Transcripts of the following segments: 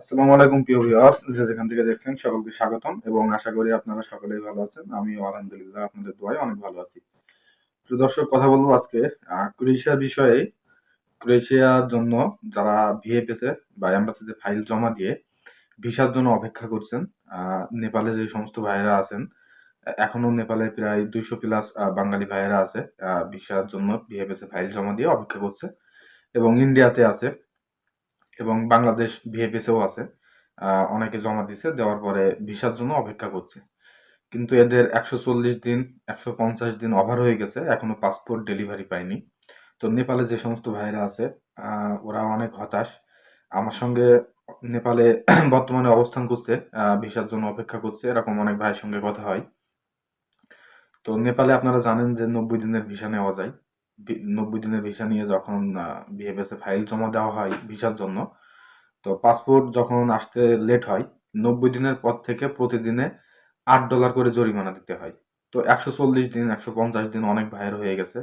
আসসালামু আলাইকুম প্রিয় ভিউয়ার্স। যে যেখান থেকে দেখছেন সকলকে স্বাগতম এবং আশা করি আপনারা সকলেই ভালো আছেন। আমিও আলহামদুলিল্লাহ আপনাদের দোয়ায় অনেক ভালো আছি। প্রিয় দর্শক কথা বলব আজকে আহ, ক্রোয়েশিয়া বিষয়ে। ক্রোয়েশিয়ার জন্য যারা ভিএ পেছে বা এম্বাসিতে ফাইল জমা দিয়ে ভিসার জন্য অপেক্ষা করছেন নেপালে যে সমস্ত ভাইয়েরা আছেন এখনও নেপালে প্রায় দুইশো প্লাস বাঙালি ভাইয়েরা আছে ভিসার জন্য ভিএ পেছে ফাইল জমা দিয়ে অপেক্ষা করছে এবং ইন্ডিয়াতে আছে। এবং বাংলাদেশ ভিএফএসেও আছে। অনেকে জমা দিছে, দেওয়ার পরে ভিসার জন্য অপেক্ষা করছে। কিন্তু এদের একশো চল্লিশ দিন, একশো পঞ্চাশ দিন ওভার হয়ে গেছে, এখনও পাসপোর্ট ডেলিভারি পায়নি। তো নেপালে যে সমস্ত ভাইরা আছে ওরা অনেক হতাশ। আমার সঙ্গে নেপালে বর্তমানে অবস্থান করছে ভিসার জন্য অপেক্ষা করছে, এরকম অনেক ভাইয়ের সঙ্গে কথা হয়। তো নেপালে আপনারা জানেন যে নব্বই দিনের ভিসা নেওয়া যায়। নব্বই দিনের ভিসা নিয়ে যখন বিএফএস এ ফাইল জমা দেওয়া হয় ভিসার জন্য, তো পাসপোর্ট যখন আসতে লেট হয়, নব্বই দিনের পর থেকে প্রতিদিনে আট ডলার করে জরিমানা দিতে হয়। তো একশো চল্লিশ দিন, একশো পঞ্চাশ দিন অনেক ভাইয়ের হয়ে গেছে।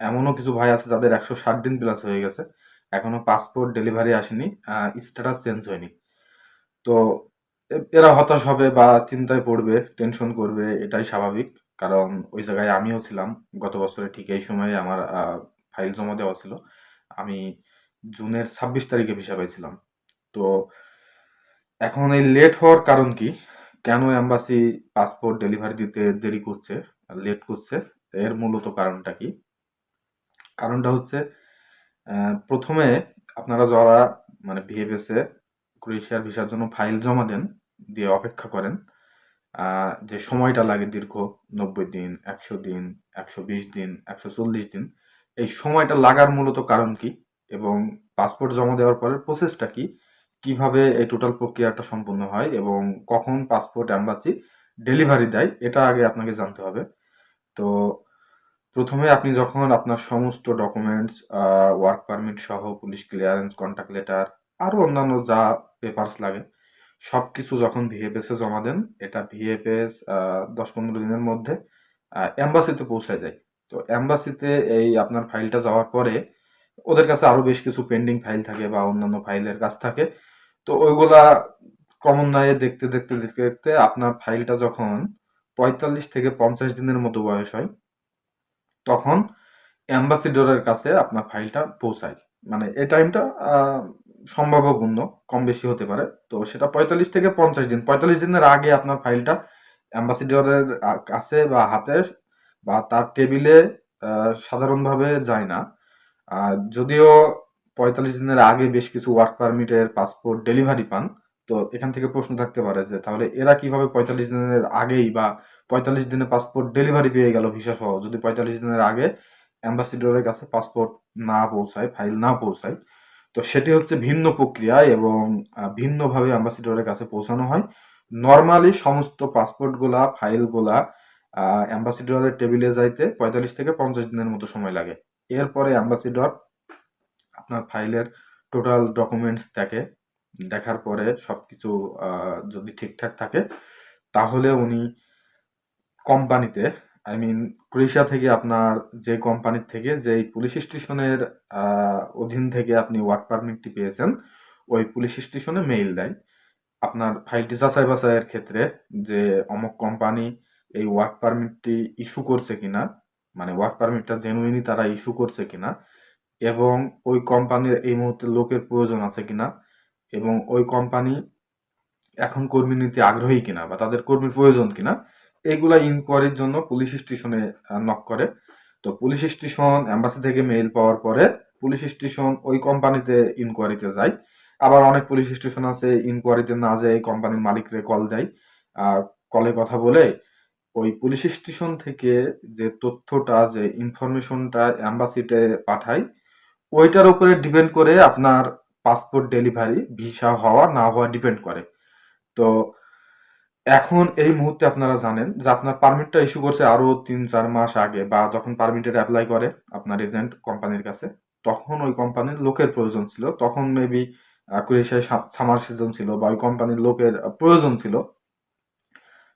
এমনও কিছু ভাই আছে যাদের একশো ষাট দিন প্লাস হয়ে গেছে। এখনও পাসপোর্ট ডেলিভারি আসেনি স্ট্যাটাস চেঞ্জ হয়নি। তো এরা হতাশ হবে বা চিন্তায় পড়বে টেনশন করবে, এটাই স্বাভাবিক। কারণ ওই জায়গায় আমিও ছিলাম। গত বছরে ঠিক এই সময়ে আমার ফাইল জমা দেওয়া ছিল। আমি জুনের ছাব্বিশ তারিখে ভিসা পাইছিলাম তো এখন এই লেট হওয়ার কারণ কি? কেন এম্বাসি পাসপোর্ট ডেলিভারি দিতে দেরি করছে লেট করছে? এর মূলত কারণটা কি? কারণটা হচ্ছে প্রথমে আপনারা যারা মানে ভিএফএস ক্রোয়েশিয়ার ভিসার জন্য ফাইল জমা দেন, দিয়ে অপেক্ষা করেন যে সময়টা লাগে দীর্ঘ নব্বই দিন, একশো দিন, একশো বিশ দিন, একশো চল্লিশ দিন, এই সময়টা লাগার মূলত কারণ কি? এবং পাসপোর্ট জমা দেওয়ার পরের প্রসেসটা কি? কীভাবে এই টোটাল প্রক্রিয়াটা সম্পূর্ণ হয়? এবং কখন পাসপোর্ট অ্যাম্বাসি ডেলিভারি দেয়? এটা আগে আপনাকে জানতে হবে। তো প্রথমে আপনি যখন আপনার সমস্ত ডকুমেন্টস ওয়ার্ক পারমিট সহ পুলিশ ক্লিয়ারেন্স কন্ট্যাক্ট লেটার আরও অন্যান্য যা পেপারস লাগে সব কিছু যখন ভিএফএস জমা দেন, এটা ভিএফএস দশ পনেরো দিনের মধ্যে এম্বাসিতে পৌঁছায় যায়। তো এম্বাসিতে এই আপনার ফাইলটা যাওয়ার পরে ওদের কাছে আরও বেশ কিছু পেন্ডিং ফাইল থাকে বা অন্যান্য ফাইলের কাজ থাকে। তো ওইগুলা ক্রমান্বয়ে দেখতে দেখতে দেখতে দেখতে আপনার ফাইলটা যখন পঁয়তাল্লিশ থেকে পঞ্চাশ দিনের মতো বয়স হয়, তখন অ্যাম্বাসিডরের কাছে আপনার ফাইলটা পৌঁছায়। মানে এই টাইমটা সম্ভাব্যপূর্ণ কম বেশি হতে পারে। তো সেটা পঁয়তাল্লিশ থেকে পঞ্চাশ দিন। পঁয়তাল্লিশ দিনের আগে আপনার ফাইলটা অ্যাম্বাসিডরের কাছে বা হাতে বা তার টেবিলে সাধারণভাবে যায় না। যদিও পঁয়তাল্লিশ দিনের আগে বেশ কিছু ওয়ার্ক পারমিটের পাসপোর্ট ডেলিভারি পান, তো এখান থেকে প্রশ্ন থাকতে পারে যে তাহলে এরা কীভাবে পঁয়তাল্লিশ দিনের আগেই বা পঁয়তাল্লিশ দিনে পাসপোর্ট ডেলিভারি পেয়ে গেল ভিসা সহ যদি পঁয়তাল্লিশ দিনের আগে অ্যাম্বাসিডরের কাছে পাসপোর্ট না পৌঁছায়, ফাইল না পৌঁছায় তো সেটি হচ্ছে ভিন্ন প্রক্রিয়া এবং ভিন্নভাবে অ্যাম্বাসিডরের কাছে পৌঁছানো হয়। নর্মালি সমস্ত পাসপোর্টগুলা ফাইলগুলা অ্যাম্বাসিডরের টেবিলে যাইতে পঁয়তাল্লিশ থেকে পঞ্চাশ দিনের মতো সময় লাগে। এরপরে অ্যাম্বাসিডর আপনার ফাইলের টোটাল ডকুমেন্টস দেখে। দেখার পরে সবকিছু আহ, যদি ঠিকঠাক থাকে তাহলে উনি কোম্পানিতে আই মিন ক্রোয়েশিয়া থেকে আপনার যে কোম্পানির থেকে যে পুলিশ স্টেশনের অধীন থেকে আপনি ওয়ার্ক পারমিটটি পেয়েছেন, ওই পুলিশ স্টেশনে মেইল দেয়। আপনার ফাইলটি যাচাই বাছাইয়ের ক্ষেত্রে যে অমুক কোম্পানি এই ওয়ার্ক পারমিটটি ইস্যু করছে কিনা মানে ওয়ার্ক পারমিটটা জেনুইনই তারা ইস্যু করছে কিনা, এবং ওই কোম্পানির এই মুহূর্তে লোকের প্রয়োজন আছে কিনা, এবং ওই কোম্পানি এখন কর্মী নিতে আগ্রহী কিনা, বা তাদের কর্মীর প্রয়োজন কিনা এগুলা ইনকোয়ারির জন্য পুলিশ স্টেশনে নক করে। তো পুলিশ স্টেশন এম্বাসি থেকে মেইল পাওয়ার পরে পুলিশ স্টেশন ওই কোম্পানিতে ইনকোয়ারিতে যায়। আবার অনেক পুলিশ স্টেশন আছে ইনকোয়ারিতে না যায় কোম্পানির মালিকরে কল দেয়। আর কলে কথা বলে ওই পুলিশ স্টেশন থেকে যে তথ্যটা, যে ইনফরমেশনটা এম্বাসিতে পাঠায়, ওইটার উপরে ডিপেন্ড করে আপনার পাসপোর্ট ডেলিভারি ভিসা হওয়া, না হওয়া ডিপেন্ড করে। তো এখন এই মুহূর্তে আপনারা জানেন যে আপনার পারমিটটা ইস্যু করছে আরও তিন, চার মাস আগে বা যখন পারমিটের অ্যাপ্লাই করে আপনার এজেন্ট কোম্পানির কাছে, তখন ওই কোম্পানির লোকের প্রয়োজন ছিল। তখন মেবি ক্রোয়েশিয়ায় সামার সিজন ছিল বা ওই কোম্পানির লোকের প্রয়োজন ছিল।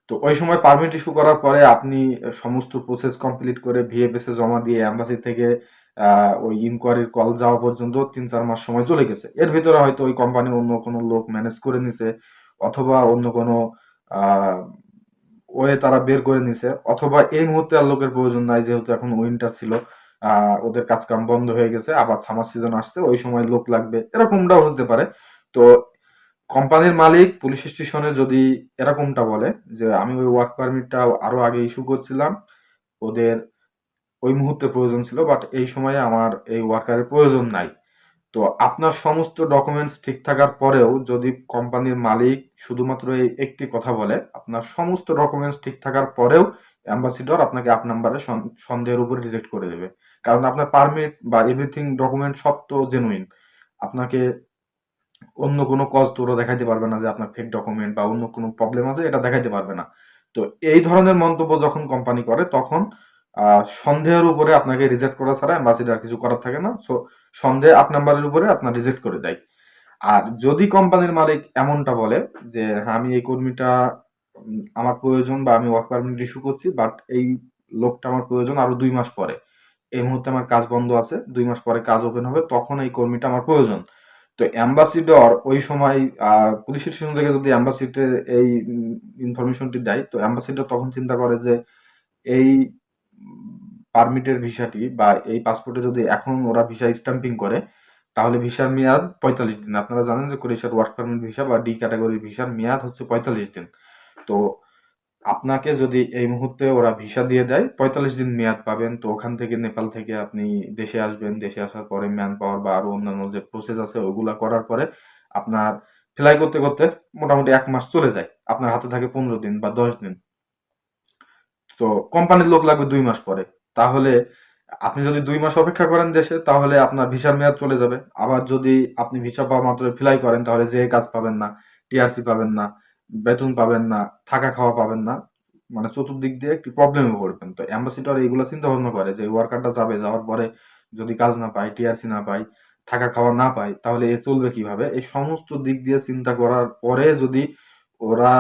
তো ওই সময় পারমিট ইস্যু করার পরে আপনি সমস্ত প্রসেস কমপ্লিট করে ভিএফএস জমা দিয়ে অ্যাম্বাসি থেকে ওই ইনকোয়ারির কল যাওয়া পর্যন্ত তিন, চার মাস সময় চলে গেছে। এর ভিতরে হয়তো ওই কোম্পানি অন্য কোনো লোক ম্যানেজ করে নিছে অথবা অন্য কোনো ওয়ে তারা বের করে নিছে। অথবা এই মুহূর্তে আর লোকের প্রয়োজন নাই, যেহেতু এখন উইন্টার ছিল ওদের কাজ কাম বন্ধ হয়ে গেছে, আবার সামার সিজন আসছে, ওই সময় লোক লাগবে, এরকমটাও হতে পারে। তো কোম্পানির মালিক পুলিশ স্টেশনে যদি এরকমটা বলে, যে আমি ওই ওয়ার্ক পারমিটটা আরও আগে ইস্যু করছিলাম, ওদের ওই মুহূর্তে প্রয়োজন ছিল বাট এই সময়ে আমার এই ওয়ার্কারের প্রয়োজন নাই। তো আপনার সমস্ত ডকুমেন্টস ঠিক থাকার পরেও যদি কোম্পানির মালিক শুধুমাত্র এই একটি কথা বলে, আপনার সমস্ত ডকুমেন্টস ঠিক থাকার পরেও অ্যাম্বাসিডর আপনাকে আপ নাম্বারে সন্দেহের উপরে রিজেক্ট করে দেবে। কারণ আপনার পারমিট বা এভরিথিং ডকুমেন্ট সব তো জেনুইন আপনাকে অন্য কোনো কজ তো ওরা দেখাইতে পারবে না যে আপনার ফেক ডকুমেন্ট বা অন্য কোনো প্রবলেম আছে, এটা দেখাইতে পারবে না। তো এই ধরনের মন্তব্য যখন কোম্পানি করে, তখন সন্দেহের উপরে আপনাকে রিজেক্ট করা ছাড়া অ্যাম্বাসিডার কিছু করার থাকে না। সো সন্দেহ আপ নাম্বারের উপরে আপনার রিজেক্ট করে দেয়। আর যদি কোম্পানির মালিক এমনটা বলে যে হ্যাঁ আমি এই কর্মীটা আমার প্রয়োজন বা আমি ওয়ার্ক পারমিট ইস্যু করছি বাট এই লোকটা আমার প্রয়োজন আরও দুই মাস পরে। এই মুহূর্তে আমার কাজ বন্ধ আছে, দুই মাস পরে কাজ ওপেন হবে, তখন এই কর্মীটা আমার প্রয়োজন। তো অ্যাম্বাসিডর ওই সময় পুলিশ স্টেশন থেকে যদি অ্যাম্বাসিতে এই ইনফরমেশনটি দেয়, তো অ্যাম্বাসিডর তখন চিন্তা করে যে, এই পারমিটের ভিসাটি বা এই পাসপোর্টে যদি এখন ওরা ভিসা স্ট্যাম্পিং করে, তাহলে ভিসার মেয়াদ পঁয়তাল্লিশ দিন। আপনারা জানেন যে ক্রোয়েশিয়ার ওয়ার্ক পারমিট ভিসা বা ডি ক্যাটাগরির ভিসার মেয়াদ হচ্ছে পঁয়তাল্লিশ দিন। তো আপনাকে যদি এই মুহূর্তে ওরা ভিসা দিয়ে দেয়, পঁয়তাল্লিশ দিন মেয়াদ পাবেন। তো ওখান থেকে নেপাল থেকে আপনি দেশে আসবেন। দেশে আসার পরে ম্যান পাওয়ার বা আরও অন্যান্য যে প্রসেস আছে, ওগুলা করার পরে আপনার ফ্লাই করতে করতে মোটামুটি এক মাস চলে যায়। আপনার হাতে থাকে পনেরো দিন বা দশ দিন। তো কোম্পানির লোক লাগবে দুই মাস পরে। তাহলে আপনি যদি দুই মাস অপেক্ষা করেন দেশে, তাহলে আপনার ভিসার মেয়াদ চলে যাবে। আবার যদি আপনি ভিসা পাওয়া মাত্র ফ্লাই করেন, তাহলে যে কাজ পাবেন না টিআরসি পাবেন না, বেতন পাবেন না, থাকা খাওয়া পাবেন না মানে চতুর্দিক দিয়ে একটি প্রবলেমে পড়বেন। তো অ্যাম্বাসিডর এইগুলো চিন্তা ভাবনা করে যে ওয়ার্কারটা যাবে, যাওয়ার পরে যদি কাজ না পায় টিআরসি না পায়, থাকা খাওয়া না পায়, তাহলে এ চলবে কীভাবে? এই সমস্ত দিক দিয়ে চিন্তা করার পরে যদি ওরা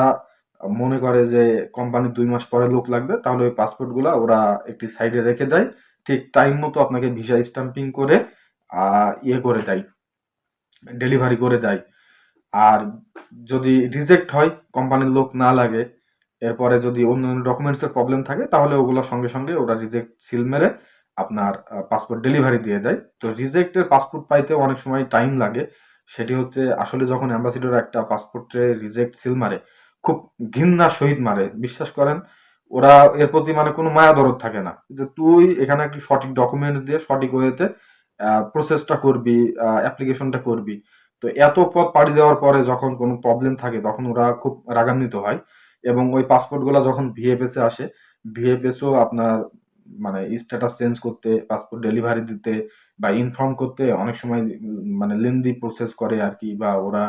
মনে করে যে কোম্পানির দুই মাস পরে লোক লাগবে, তাহলে ওই পাসপোর্টগুলা ওরা একটি সাইডে রেখে দেয়। ঠিক টাইম মতো আপনাকে ভিসা স্টাম্পিং করে ইয়ে করে দেয় ডেলিভারি করে দেয়। আর যদি রিজেক্ট হয় কোম্পানির লোক না লাগে, এরপরে যদি অন্যান্য ডকুমেন্টস এর প্রবলেম থাকে, তাহলে ওগুলো সঙ্গে সঙ্গে ওরা রিজেক্ট সিল মেরে আপনার পাসপোর্ট ডেলিভারি দিয়ে দেয়। তো রিজেক্টের পাসপোর্ট পাইতে অনেক সময় টাইম লাগে। সেটি হচ্ছে আসলে যখন অ্যাম্বাসিডর একটা পাসপোর্টে রিজেক্ট সিল মারে খুব ঘৃণার সহিত মারে। বিশ্বাস করেন, ওরা এর প্রতি মানে কোনো মায়া দরদ থাকে না। যে তুই এখানে একটি সঠিক ডকুমেন্টস দিয়ে সঠিক ওয়েতে প্রসেসটা করবি অ্যাপ্লিকেশনটা করবি। তো এত পথ পাড়ি দেওয়ার পরে যখন কোনো প্রবলেম থাকে, তখন ওরা খুব রাগান্বিত হয় এবং ওই পাসপোর্টগুলা যখন ভিএফএস এ আসে ভিএফএসও আপনার মানে স্ট্যাটাস চেঞ্জ করতে পাসপোর্ট ডেলিভারি দিতে বা ইনফর্ম করতে অনেক সময় মানে লেন্দি প্রসেস করে আর কি বা ওরা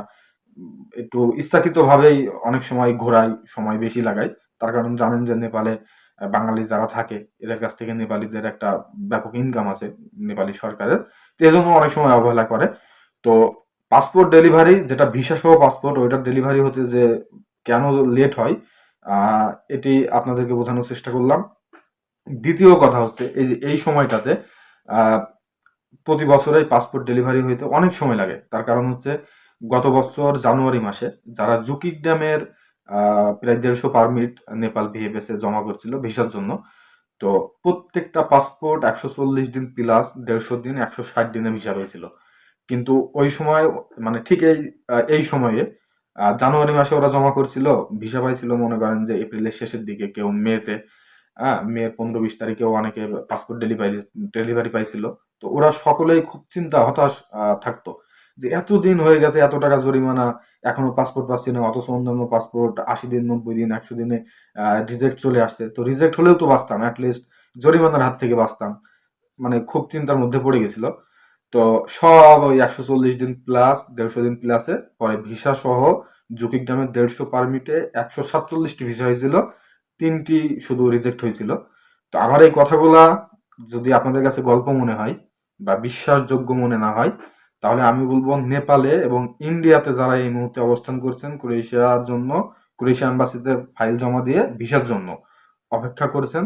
একটু ইচ্ছাকৃত ভাবেই অনেক সময় ঘোরায় সময় বেশি লাগায় তার কারণ জানেন যে নেপালে বাঙালি যারা থাকে, এদের কাছ থেকে নেপালিদের একটা ব্যাপক ইনকাম আছে নেপালি সরকারের। তো এজন্য অনেক সময় অবহেলা করে। তো পাসপোর্ট ডেলিভারি যেটা ভিসা সহ পাসপোর্ট ওইটার ডেলিভারি হতে যে কেন লেট হয় এটি আপনাদেরকে বোঝানোর চেষ্টা করলাম। দ্বিতীয় কথা হচ্ছে, এই যে এই সময়টাতে প্রতি বছরে পাসপোর্ট ডেলিভারি হইতে অনেক সময় লাগে। তার কারণ হচ্ছে গত বছর জানুয়ারি মাসে যারা জুকিক ড্যামের প্রায় দেড়শো পারমিট নেপাল ভিএফএস এ জমা করছিল ভিসার জন্য, তো প্রত্যেকটা পাসপোর্ট একশো চল্লিশ দিন প্লাস দেড়শো দিন, একশো ষাট দিনে ভিসা হয়েছিল। কিন্তু ওই সময় মানে ঠিক এই এই সময়ে জানুয়ারি মাসে ওরা জমা করছিল, ভিসা পাইছিল মনে করেন যে এপ্রিলের শেষের দিকে কেউ মেতে হ্যাঁ মে পনেরো বিশ তারিখেও অনেকে পাসপোর্ট ডেলিভারি ডেলিভারি পাইছিল। তো ওরা সকলেই খুব চিন্তা, হতাশ থাকতো। যে এতদিন হয়ে গেছে এত টাকা জরিমানা, এখনও পাসপোর্ট পাচ্ছি না, অথচ অন্যান্য পাসপোর্ট আশি দিন, নব্বই দিন, একশো দিনে রিজেক্ট চলে আসছে। তো রিজেক্ট হলেও তো বাঁচতাম অ্যাটলিস্ট জরিমানার হাত থেকে বাঁচতাম। মানে খুব চিন্তার মধ্যে পড়ে গেছিল। তো সব ওই একশো চল্লিশ দিন প্লাস দেড়শো দিন প্লাসে পরে ভিসা সহ জুকিক ডামের দেড়শো পারমিটে একশো সাতচল্লিশটি ভিসা হয়েছিল, তিনটি শুধু রিজেক্ট হয়েছিল। তো আমার এই কথাগুলা যদি আপনাদের কাছে গল্প মনে হয় বা বিশ্বাসযোগ্য মনে না হয় তাহলে আমি বলব নেপালে এবং ইন্ডিয়াতে যারা এই মুহূর্তে অবস্থান করছেন ক্রোয়েশিয়ার জন্য ক্রোয়েশিয়া এম্বাসিতে ফাইল জমা দিয়ে ভিসার জন্য অপেক্ষা করছেন।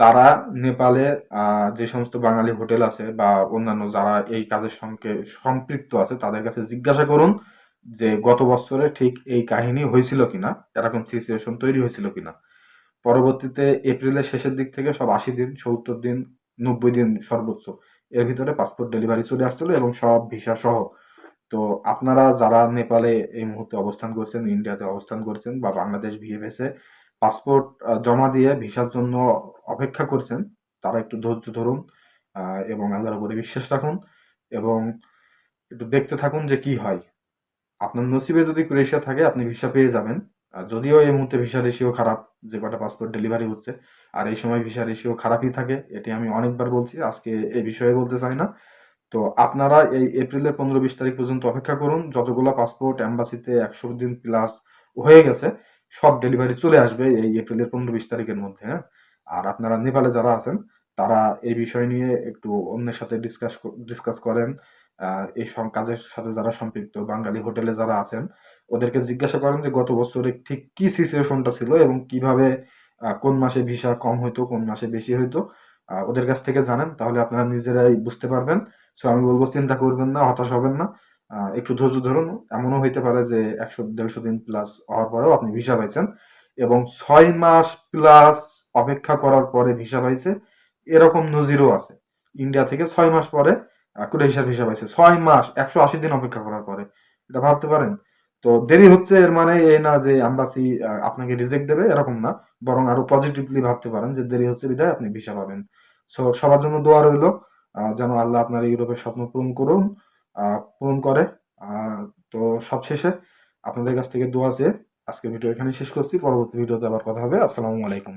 তারা নেপালে যে সমস্ত বাঙালি হোটেল আছে বা অন্যান্য যারা এই কাজের সঙ্গে সম্পৃক্ত আছে, তাদের কাছে জিজ্ঞাসা করুন যে গত বছরে ঠিক এই কাহিনী হয়েছিল কিনা, এরকম সিচুয়েশন তৈরি হয়েছিল কিনা। পরবর্তীতে এপ্রিলের শেষের দিক থেকে সব আশি দিন, সত্তর দিন, নব্বই দিন সর্বোচ্চ এর ভিতরে পাসপোর্ট ডেলিভারি চলে আসছিল এবং সব ভিসা সহ। তো আপনারা যারা নেপালে এই মুহূর্তে অবস্থান করছেন, ইন্ডিয়াতে অবস্থান করছেন বা বাংলাদেশ ভিএফএসে পাসপোর্ট জমা দিয়ে ভিসার জন্য অপেক্ষা করছেন, তারা একটু ধৈর্য ধরুন এবং আল্লাহর উপরে বিশ্বাস রাখুন এবং একটু দেখতে থাকুন যে কি হয়। আপনার নসিবে যদি ক্রোয়েশিয়া থাকে, আপনি ভিসা পেয়ে যাবেন। যদিও এই মুহূর্তে ভিসা রেশিও খারাপ, যে কটা পাসপোর্ট ডেলিভারি হচ্ছে, আর এই সময় ভিসা রেশিও খারাপই থাকে, এটি আমি অনেকবার বলছি, আজকে এই বিষয়ে বলতে চাই না। তো আপনারা এই এপ্রিলের পনেরো বিশ তারিখ পর্যন্ত অপেক্ষা করুন, যতগুলো পাসপোর্ট অ্যাম্বাসিতে একশো দিন প্লাস হয়ে গেছে, সব ডেলিভারি চলে আসবে এই এপ্রিলের পনেরো বিশ তারিখের মধ্যে হ্যাঁ? আর আপনারা নেপালে যারা আছেন, তারা এই বিষয় নিয়ে একটু অন্যের সাথে ডিসকাস ডিসকাস করেন। এই কাজের সাথে যারা সম্পৃক্ত, বাঙালি হোটেলে যারা আছেন ওদেরকে জিজ্ঞাসা করেন যে, গত বছরে ঠিক কি সিচুয়েশনটা ছিল এবং কীভাবে কোন মাসে ভিসা কম হইতো, কোন মাসে বেশি হইতো? ওদের কাছ থেকে জানেন, তাহলে আপনারা নিজেরাই বুঝতে পারবেন। সো, আমি বলব, চিন্তা করবেন না, হতাশ হবেন না। একটু ধৈর্য ধরুন। এমনও হইতে পারে যে, একশো, দেড়শো দিন প্লাস হওয়ার পরেও আপনি ভিসা পাইছেন এবং ছয় মাস প্লাস অপেক্ষা করার পরে ভিসা পাইছে, এরকম নজিরও আছে। ইন্ডিয়া থেকে ছয় মাস পরে ক্রোয়েশিয়ার ভিসা পাইছে। ছয় মাস, একশো আশি দিন অপেক্ষা করার পরে। এটা ভাবতে পারেন? তো দেরি হচ্ছে এর মানে এই না যে আম্বাসি আপনাকে রিজেক্ট দেবে, এরকম না। বরং আরও পজিটিভলি ভাবতে পারেন যে দেরি হচ্ছে বিধায় আপনি ভিসা পাবেন। সো সবার জন্য দোয়া রইল যেন আল্লাহ আপনার ইউরোপের স্বপ্ন পূরণ করুন পূরণ করে। তো সবশেষে আপনাদের কাছ থেকে দোয়া চেয়ে আজকে ভিডিও এখানে শেষ করছি। পরবর্তী ভিডিওতে আবার কথা হবে। আসসালামু আলাইকুম।